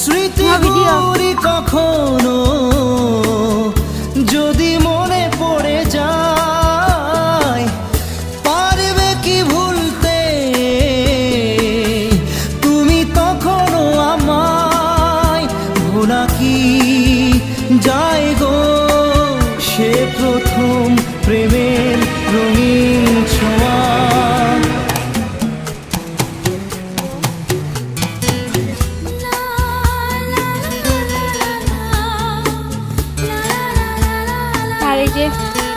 স্মৃতি ভিডিও। কখনো যদি মনে পড়ে যায় পারবে কি ভুলতে তুমি তখনও আমায় ভোলা কি যায় গো সে প্রথম প্রেমের 直接